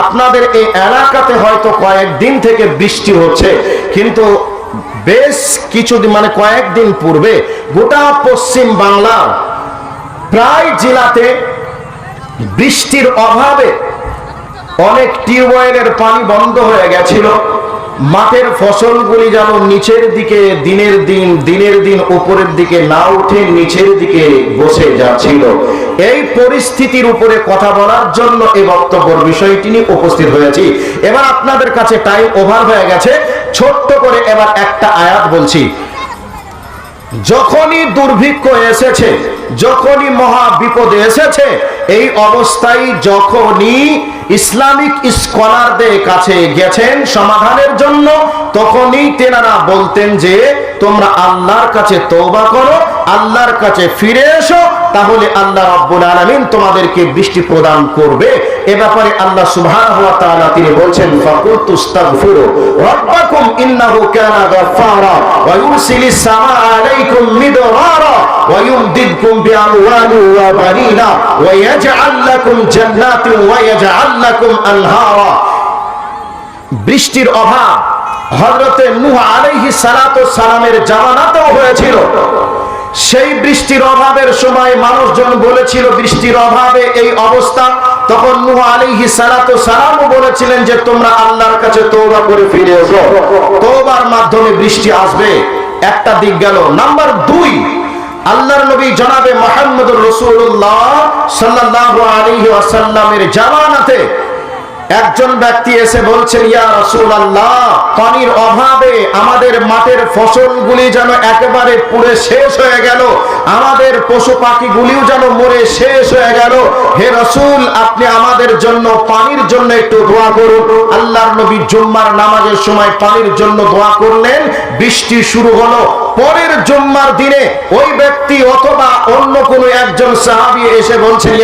আপনাদের এই এলাকাতে হয়তো কয়েকদিন থেকে বৃষ্টি হচ্ছে, কিন্তু বেশ কিছুদিন মানে কয়েকদিন পূর্বে গোটা পশ্চিম বাংলার প্রায় জেলাতে বৃষ্টির অভাবে অনেক টিউবওয়েলের পানি বন্ধ হয়ে গেছিল। মাঠের ফসলগুলি যেন নিচের দিকে দিনের দিন দিনের দিন উপরের দিকে না উঠে নিচের দিকে বসে যাচ্ছিল। এই পরিস্থিতির উপরে কথা বলার জন্য এই বক্তব্যের বিষয়টি নিয়ে উপস্থিত হয়েছি। এবার আপনাদের কাছে টাইম ওভার হয়ে গেছে। ছোট্ট করে এবার একটা আয়াত বলছি। যখনই দুর্ভিক্ষ এসেছে, যখনই মহা বিপদ এসেছে, এই অবস্থায় যখনই ইসলামিক স্কলারদের কাছে গেছেন সমাধানের জন্য, তখনই তেনারা বলতেন যে, তোমরা আল্লাহর কাছে তওবা করো, আল্লাহর কাছে ফিরে এসো তাহলে আল্লাহ রাব্বুল আলামিন তোমাদেরকে বৃষ্টি প্রদান করবে। এ ব্যাপারে আল্লাহ সুবহানাহু ওয়া তাআলা তিনি বলছেন ফাকুল তুস্তাগফিরু রাব্বাকুম ইন্নাহু কানা গাফফারা ওয়া ইউরসিলিস সামা আলাইকুম মিদরারা ওয়া ইউমদিদকুম বিআমওয়ালিন ওয়া বানিনা ওয়া ইয়াজআল লাকুম জান্নাতিন ওয়া ইয়াজআল লাকুম আনহারা। বৃষ্টির অভাব হযরতে নূহ আলাইহিস সালাতু সালামের জামানাতেও হয়েছিল। সেই বৃষ্টির অভাবের সময় মানুষজন বলেছিল, বৃষ্টির অভাবে এই অবস্থা। তখন নূহ আলাইহিস সালাতু সালামও বলেছিলেন যে, তোমরা আল্লাহর কাছে তওবা করে ফিরে এসো। তওবার মাধ্যমে বৃষ্টি আসবে, একটা দিক গেল। নাম্বার দুই, আল্লাহর নবী জনাবে মুহাম্মদুর রাসূলুল্লাহ সাল্লাল্লাহু আলাইহি ওয়াসাল্লামের জামানাতে একজন ব্যক্তি এসে বলছেন, ইয়া রাসূলুল্লাহ, পানির অভাবে আমাদের মাঠের ফসলগুলি যেন একেবারে পুড়ে শেষ হয়ে গেল, আমাদের পশু পাখিগুলিও যেন মরে শেষ হয়ে গেল। হে রাসূল, আপনি আমাদের জন্য পানির জন্য একটু দোয়া করুন। আল্লাহর নবী জুম্মার নামাজের সময় পানির জন্য দোয়া করলেন। বৃষ্টি শুরু হলো। পরের জুম্মার দিনে ওই ব্যক্তি অথবা অন্য কোনো একজন সাহাবি এসে বলছেন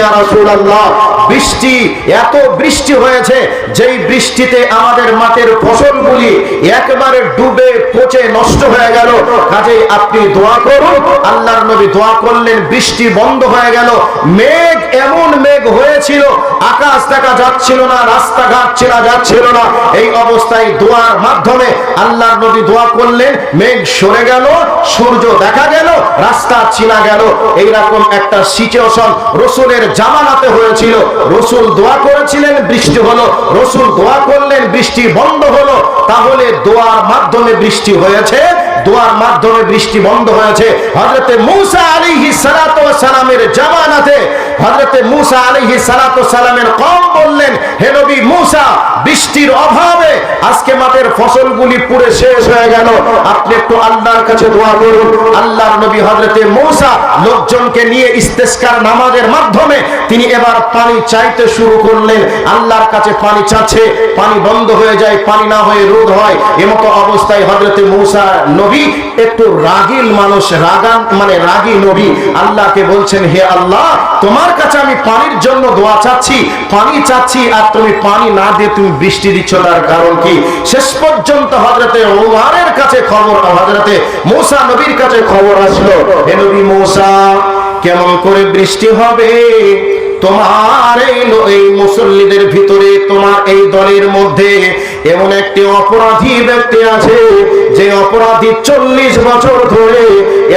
বৃষ্টি, এত বৃষ্টি হয়েছে, যেই বৃষ্টিতে আমাদের মাঠের ফসলগুলি একবারে ডুবে পচে নষ্ট হয়ে গেল কাজেই আপনি দোয়া করুন। আল্লাহর নবী দোয়া করলেন, বৃষ্টি বন্ধ হয়ে গেল, মেঘ এমন মেঘ হয়েছিল, আকাশ দেখা যাচ্ছিল না, রাস্তাঘাট চেনা যাচ্ছিল না। এই অবস্থায় দোয়ার মাধ্যমে আল্লাহর নবী দোয়া করলেন, মেঘ সরে গেল, সূর্য দেখা গেল, রাস্তা চিনা গেল। এইরকম একটা সিচুয়েশন রসুলের জামানাতে হয়েছিল। রসুল দোয়া করেছিলেন, বৃষ্টি হলো। রসুল দোয়া করলেন, বৃষ্টি বন্ধ হলো। তাহলে দোয়ার মাধ্যমে বৃষ্টি হয়েছে। দোয়ার মাধ্যমে বৃষ্টি বন্ধ হয়েছে। হজরতে মুসা আলী সালাতামের জামানাতে হজরতে মুসা আলিহি সালাত সালামের কম বললেন, হে নবী মুসা, বৃষ্টির অভাবে আজকে মাঠের ফসলগুলি পুড়ে শেষ হয়ে গেল। আপনি একটু আল্লাহর কাছে দোয়া করুন। আল্লাহর নবী হজরতে মুসা লোকজনকে নিয়ে ইস্তেস্কার নামাজের মাধ্যমে তিনি এবার পানি চাইতে শুরু করলেন। আল্লাহর কাছে পানি চাচ্ছে, পানি বন্ধ হয়ে যায়, পানি না হয়ে রোদ হয়। এমতো অবস্থায় হজরতে মুসা নবী একটু রাগিল মানুষ, রাগান মানে রাগী নবী আল্লাহকে বলছেন, হে আল্লাহ, তোমার কাছে আমি পানির জন্য দোয়া চাচ্ছি, পানি চাচ্ছি, আর তুমি পানি না দিয়ে তুমি বৃষ্টি দিচ্ছ, তার কারণ কি? শেষ পর্যন্ত হজরতে ওমারের কাছে খবর হজরতে মৌসা নবীর কাছে খবর আসলো। হে নবী মৌসা, কেমন করে বৃষ্টি হবে? তোমার এই মুসল্লিদের ভিতরে, তোমার এই দলের মধ্যে এমন একটি অপরাধী ব্যক্তি আছে যে অপরাধী চল্লিশ বছর ধরে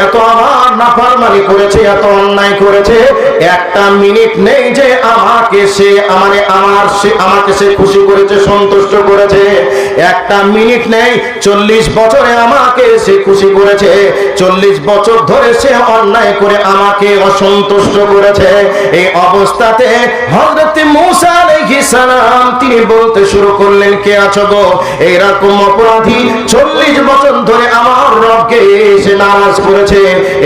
এত আমার নাফারমানি করেছে, এত অন্যায় করেছে, একটা মিনিট নেই যে আমাকে সে মানে আমার সে, আমাকে সে খুশি করেছে, সন্তুষ্ট করেছে। একটা মিনিট নেই, চল্লিশ বছরে আমাকে সে খুশি করেছে। চল্লিশ বছর ধরে সে অন্যায় করে আমাকে অসন্তুষ্ট করেছে। এই অবস্থাতে হজরত মুসা সালাম, তিনি বলতে শুরু করলেন, কে আছো গো? এইরকম অপরাধী চল্লিশ বছর ধরে আমার রবকে সে নারাজ করেছে।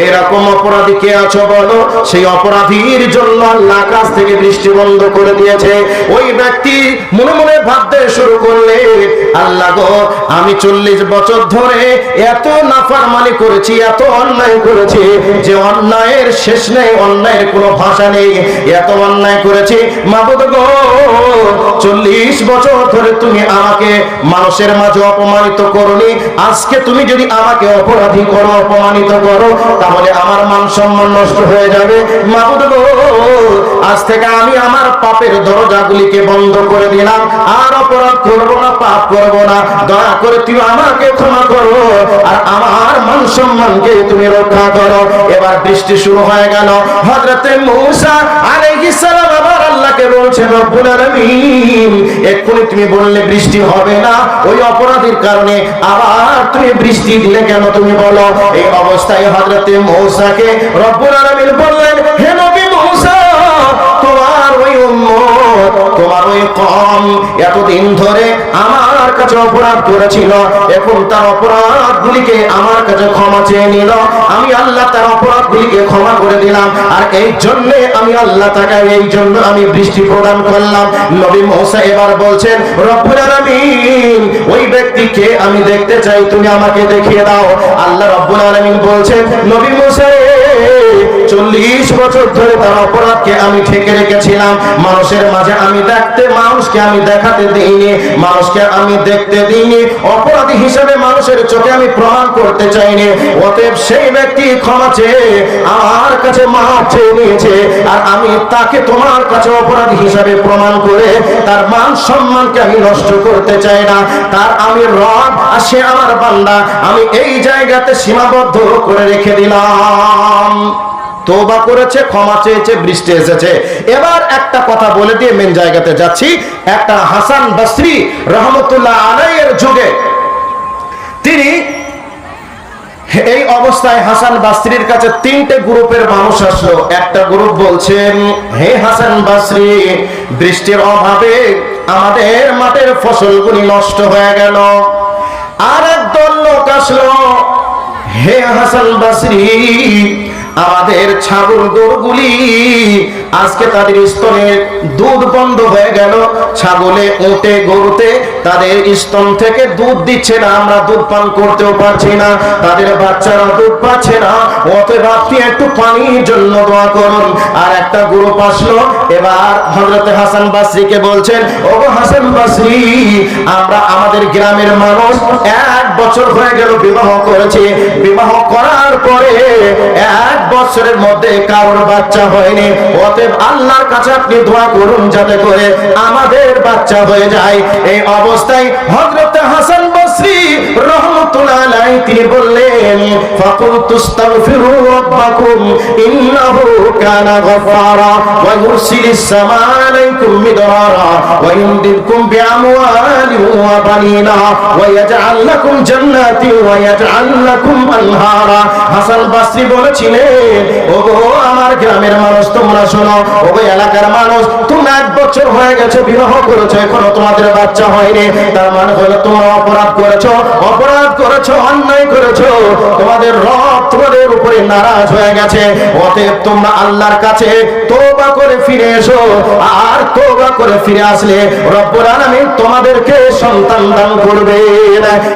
এরকম অপরাধী কে আছো বলো? সেই অপরাধীর জন্য আল্লাহ কাছ থেকে দৃষ্টি বন্ধ করে দিয়েছে। ওই ব্যক্তি মনে মনে ভাবতে শুরু করলে, আল্লাহ গো, আমি চল্লিশ বছর ধরে এত নাফারমানি করেছি, এত অন্যায় করেছি, যে অন্যায়ের শেষ নেই, অন্যায়ের কোনো ভাষা নেই। এত অন্যায় করেছি। মাবুদ গো চল্লিশ বছর ধরে তুমি আমাকে মানুষের মাঝে অপমানিত করনি। আজকে তুমি যদি আমাকে অপরাধী করো, অপমানিত করো, তাহলে আমার মান সম্মান নষ্ট হয়ে যাবে। আজ থেকে আমি আমার পাপের দরজাগুলিকে বন্ধ করে দিলাম। আর অপরাধ করব না, পাপ করব না। দয়া করে তুমি আমাকে ক্ষমা করো, আর আমার মান সম্মানকে তুমি রক্ষা করো। এবার বৃষ্টি শুরু হয়ে গেল। হযরতে মৌসা আবার বলছেন রব্বুল আলামিন, এক্ষুনি তুমি বললে বৃষ্টি হবে না। ওই অপরাধীর কারণে আবার তুমি বৃষ্টি দিলে কেন তুমি বলো? এই অবস্থায় হযরতে মূসাকে রব্বুল আলামিন বললেন কম। এতদিন ধরে আমার কাছে অপরাধ করেছিল, এখন তার অপরাধ গুলিকে আমার কাছে ক্ষমা চেয়ে নিল। আমি আল্লাহ তার অপরাধ গুলিকে ক্ষমা করে দিলাম, আর এই জন্য আমি আল্লাহ তাকে এই জন্য আমি বৃষ্টি প্রদান করলাম। নবী মৌসা এবার বলছেন, রব্বুল আলামিন, ওই ব্যক্তিকে আমি দেখতে চাই, তুমি আমাকে দেখিয়ে দাও। আল্লাহ রব্বুল আলামিন বলছেন, নবী মৌসা চল্লিশ বছর ধরে তার অপরাধকে আমি ঠেকে রেখেছিলাম। মানুষের মাঝে আমি দেখতে মানুষকে আমি দেখাতে দিইনি, মানুষকে আমি দেখতে দিইনি, অপরাধী হিসেবে মানুষের চোখে আমি প্রমাণ করতে চাইনি। অতএব সেই ব্যক্তি ক্ষমা চেয়ে আমার কাছে মাপ চেয়ে নিয়েছে, আর আমি তাকে তোমার কাছে অপরাধী হিসাবে প্রমাণ করে তার মান সম্মানকে আমি নষ্ট করতে চাই না। তার আমি রব, আর সে আমার বান্দা। আমি এই জায়গাতে সীমাবদ্ধ করে রেখে দিলাম। তোবা করেছে, ক্ষমা চেয়েছে, বৃষ্টি এসেছে। এবার একটা কথা বলে দিয়ে মেন জায়গাতে যাচ্ছি। একটা হাসান বসরি রহমতুল্লাহ আলাইয়ের যুগে তিনি এই অবস্থায় হাসান বাসরির কাছে তিনটে গ্রুপের মানুষ আসলো। একটা গ্রুপ বলছেন হে হাসান বাসরি, বৃষ্টির অভাবে আমাদের মাঠের ফসলগুলি নষ্ট হয়ে গেল। আর একদল লোক আসলো, হে হাসান বাসরি আমাদের ছাগল গরুগুলি আজকে তাদের স্তনের দুধ বন্ধ হয়ে গেল। ছাগলে উঠে গরুতে তাদের স্তন থেকে দুধ দিচ্ছে না, আমরা দুধ পান করতেও পারছি না। তাদের বাচ্চারা দুধ পাচ্ছে না, অতএব আপনি একটু পানির জন্য দোয়া করুন। আর একটা গ্রুপ আসলো, এবার হজরতে হাসান বাসরিকে বলছেন ও হাসান বাসরি, আমরা আমাদের গ্রামের মানুষ এক বছর হয়ে গেল বিবাহ করেছে। বিবাহ করার পরে এক বছরের মধ্যে কারোর বাচ্চা হয়নি। অতএব আল্লাহর কাছে আপনি দোয়া করুন যাতে করে আমাদের বাচ্চা হয়ে যায়। এই অবস্থায় হযরত হাসান বসরি রহমাতুল্লাহ তিনি বললেন ফাকুল ইন্নাহু কানা ওয়া সামা আলাইকুম মিদরারা ওয়া বিআমওয়ালিন ওয়া বানিনা, ওয়া ইয়াজআল লাকুম জান্নাতি ওয়া ইয়াজআল লাকুম আনহারা। হাসান বলেছিলেন, ওগো আমার গ্রামের মানুষ, তোমরা শোনো, ওগো এলাকার মানুষ, তোমরা এক বছর হয়ে গেছে বিবাহ করেছ, এখনও তোমাদের বাচ্চা হয়নি, তার মানে হলো তোমরা অপরাধ করেছ। অপরাধ করেছ, অন্যায় করেছ, তোমাদের রব তোমাদের উপরে নারাজ হয়ে গেছে। অতএব তোমরা আল্লাহর কাছে তোবা করে ফিরে এসো। আর তোবা করে ফিরে আসলে রব্বুল আলামিন তোমাদেরকে সন্তান দান করবে